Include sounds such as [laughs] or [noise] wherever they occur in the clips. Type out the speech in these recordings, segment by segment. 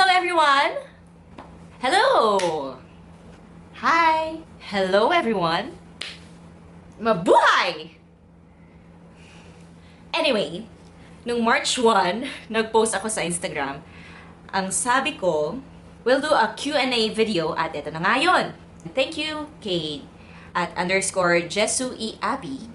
Hello, everyone! Hello! Hi! Hello, everyone! Mabuhay! Anyway, nung March 1, [laughs] nag-post ako sa Instagram. Ang sabi ko, we'll do a Q&A video at ito na nga yun. Thank you kay at underscore Jesu E. Abby,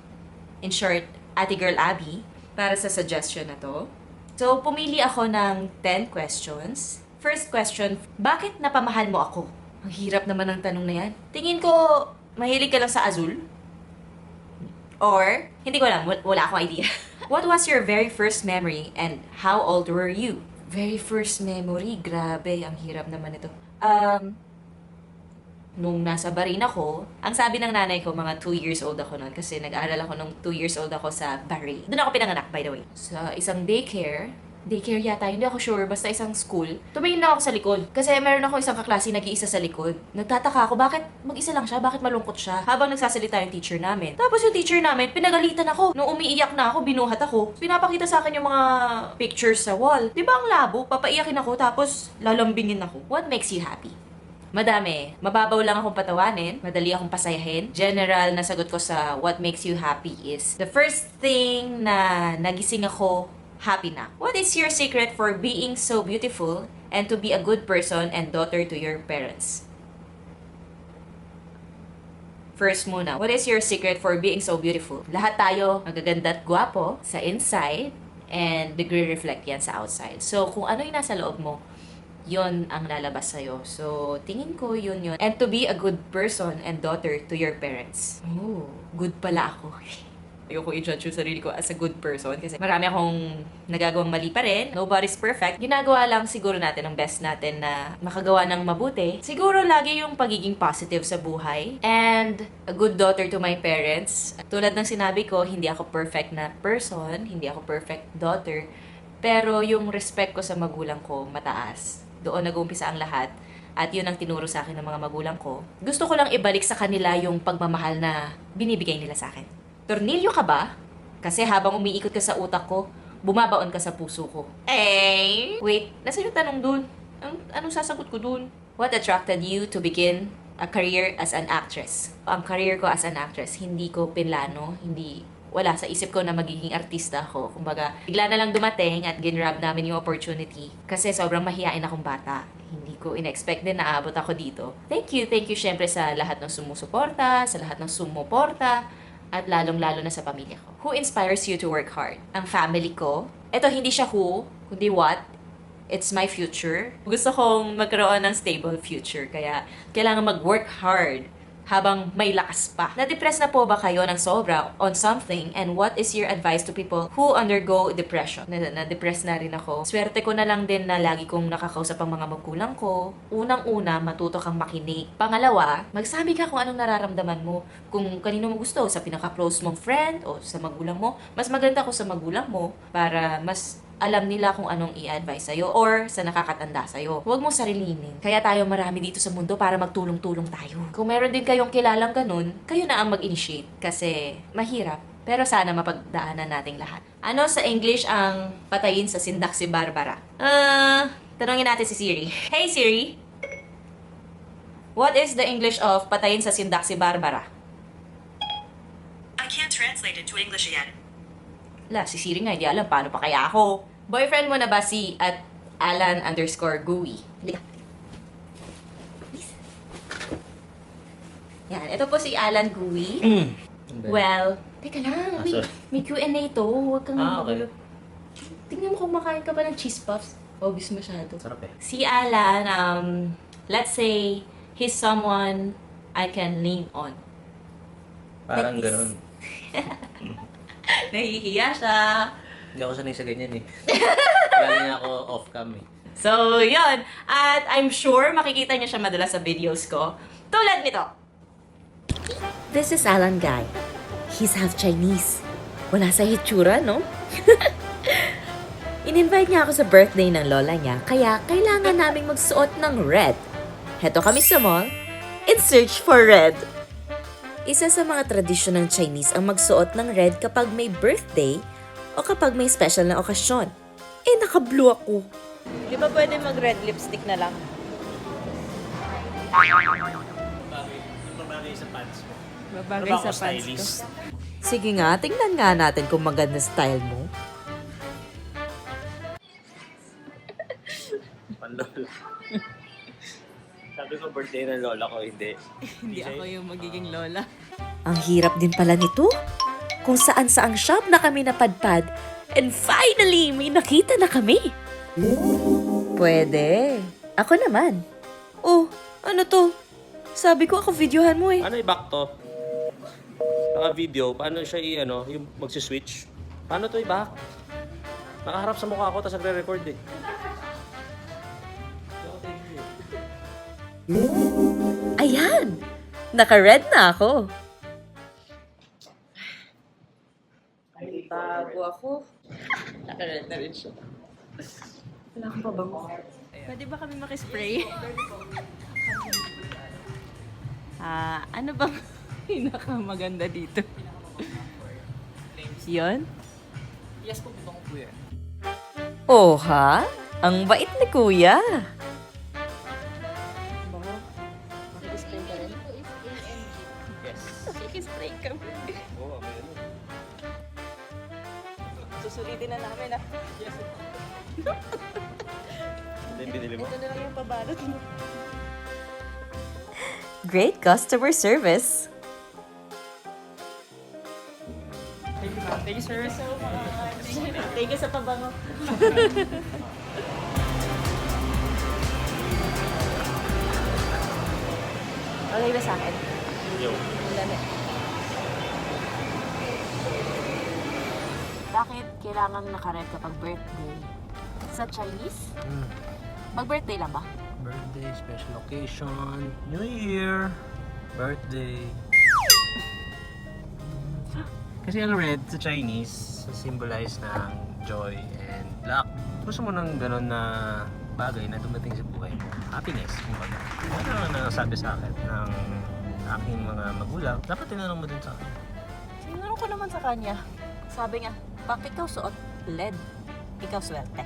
in short, Ate Girl Abby, para sa suggestion na to. So, pumili ako ng 10 questions. First question, bakit napamahal mo ako? Ang hirap naman ng tanong na yan. Tingin ko, mahilig ka lang sa azul? Or, hindi ko alam, wal- wala akong idea. [laughs] What was your very first memory and how old were you? Very first memory, grabe, ang hirap naman ito. Um, nung nasa Barin ako, ang sabi ng nanay ko, mga 2 years old ako noon kasi nag-aaral ako nung 2 years old ako sa Barin. Doon ako pinanganak, by the way. Sa isang daycare, daycare yata, hindi ako sure, basta isang school. Tumingin lang ako sa likod. Kasi meron ako isang kaklase nag-iisa sa likod. Nagtataka ako, bakit mag-isa lang siya? Bakit malungkot siya? Habang nagsasalita yung teacher namin. Tapos yung teacher namin, pinagalitan ako. Nung umiiyak na ako, binuhat ako. Pinapakita sa akin yung mga pictures sa wall. Di ba ang labo? Papaiyakin ako, tapos lalambingin ako. What makes you happy? Madami. Mababaw lang akong patawanin. Madali akong pasayahin. General na sagot ko sa what makes you happy is the first thing na nagising ako happy na. What is your secret for being so beautiful and to be a good person and daughter to your parents? First muna, what is your secret for being so beautiful? Lahat tayo magaganda at gwapo sa inside and nagre-reflect yan sa outside. So, kung ano yung nasa loob mo, yon ang lalabas sa'yo. So, tingin ko yun yun. And to be a good person and daughter to your parents. Oh, good pala ako. [laughs] Ayoko i-judge yung sarili ko as a good person kasi marami akong nagagawang mali pa rin. Nobody's perfect. Ginagawa lang siguro natin ang best natin na makagawa ng mabuti. Siguro lagi yung pagiging positive sa buhay. And a good daughter to my parents. Tulad ng sinabi ko, hindi ako perfect na person. Hindi ako perfect daughter. Pero yung respect ko sa magulang ko, mataas. Doon nag-uumpisa ang lahat. At yun ang tinuro sa akin ng mga magulang ko. Gusto ko lang ibalik sa kanila yung pagmamahal na binibigay nila sa akin. Tornilyo ka ba? Kasi habang umiikot ka sa utak ko, bumabaon ka sa puso ko. Eh? Wait, nasa yung tanong dun? Ang, anong sasagot ko dun? What attracted you to begin a career as an actress? Ang career ko as an actress, hindi ko pinlano, hindi wala sa isip ko na magiging artista ako. Kumbaga, bigla na lang dumating at ginrab namin yung opportunity. Kasi sobrang mahihain akong bata. Hindi ko in-expect din na aabot ako dito. Thank you, thank you syempre sa lahat ng sumusuporta, sa lahat ng sumuporta, at lalong-lalo na sa pamilya ko. Who inspires you to work hard? Ang family ko. Ito, hindi siya who, kundi what. It's my future. Gusto kong magkaroon ng stable future, kaya kailangan mag-work hard habang may lakas pa. Na-depress na po ba kayo ng sobra on something and what is your advice to people who undergo depression? Na- Na-depress na rin ako. Swerte ko na lang din na lagi kong nakakausap ang mga magulang ko. Unang-una, matuto kang makinig. Pangalawa, magsabi ka kung anong nararamdaman mo. Kung kanino mo gusto, sa pinaka-close mong friend o sa magulang mo. Mas maganda ko sa magulang mo para mas alam nila kung anong i-advise sa'yo or sa nakakatanda sa'yo. Huwag mong sarilinin. Kaya tayo marami dito sa mundo para magtulong-tulong tayo. Kung meron din kayong kilalang ganun, kayo na ang mag-initiate kasi mahirap. Pero sana mapagdaanan nating lahat. Ano sa English ang patayin sa sindak si Barbara? Ah, tanongin natin si Siri. Hey Siri! What is the English of patayin sa sindak si Barbara? I can't translate it to English yet. La, si Siri nga, hindi alam paano pa kaya ako. Boyfriend mo na ba si at Alan underscore? Halika. Please. Yan, ito po si Alan Gooey. Well, teka lang, Ah, may, sorry. may Q&A to. Huwag kang Ah, okay. Tingnan mo kung makain ka ba ng cheese puffs. Obvious masyado. Sarap eh. Si Alan, um, let's say, he's someone I can lean on. Parang Like ganun. [laughs] Nahihiya siya. Hindi ako sanay sa ganyan eh. [laughs] Lagi na ako off-cam eh. So, yun. At I'm sure makikita niyo siya madalas sa videos ko. Tulad nito. This is Alan Guy. He's half Chinese. Wala sa hitsura, no? [laughs] In-invite niya ako sa birthday ng lola niya, kaya kailangan naming magsuot ng red. Heto kami sa mall, in search for red. Isa sa mga tradisyon ng Chinese ang magsuot ng red kapag may birthday o kapag may special na okasyon. Eh, naka-blue ako. Di ba pwede mag-red lipstick na lang? Babagay sa pants mo. Babagay sa pants ko. Sige nga, tingnan nga natin kung maganda style mo. Panlolo. [laughs] Sabi ko birthday ng lola ko, hindi. [laughs] Hindi ako yung magiging lola. Ang hirap din pala nito. Kung saan saang shop na kami napadpad. And finally, may nakita na kami. Pwede. Ako naman. Oh, ano to? Sabi ko ako videohan mo eh. Ano i-back to? Naka-video, paano siya i-ano, yung magsiswitch? Paano to i-back? Nakaharap sa mukha ko, tapos nagre-record eh. Ayan! Naka-red na ako. Bago ako. Naka-red na rin siya. Wala akong pabango. Pwede ba kami makispray? [laughs] Ah, ano bang [laughs] pinakamaganda dito? Yon? Oh ha? Ang bait ni kuya. Na namin ah. Hindi yung binili mo? Ito na lang yung pabalot mo. Great customer service. Thank you, ma'am. Thank you, sir. so much. Thank you sa pabango. okay ba sa akin? Yung. Lamit. Bakit kailangan nakared kapag birthday? Sa Chinese? Hmm. Mag-birthday lang ba? Birthday, special occasion, New Year, birthday. [gasps] Kasi ang red sa Chinese, symbolize ng joy and luck. Gusto mo ng ganun na bagay na dumating sa buhay mo. Happiness, kumbaga. Ano naman na sabi sa akin ng aking mga magulang, dapat tinanong mo din sa akin. Tinanong ko naman sa kanya. Sabi niya, bakit ikaw suot LED? Ikaw swerte.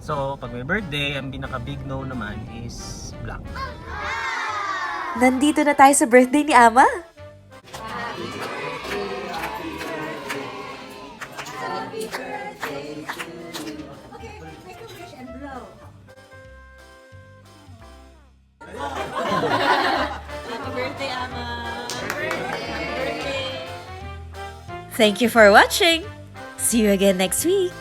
So, pag may birthday, ang pinaka-big no naman is black. Nandito na tayo sa birthday ni Ama. Happy birthday, Ama! Thank you for watching. See you again next week.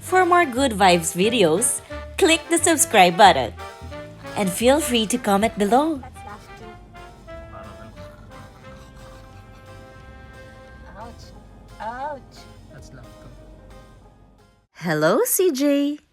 For more good vibes videos, click the subscribe button. And feel free to comment below. Ouch! Ouch! that's love to. Hello, CJ.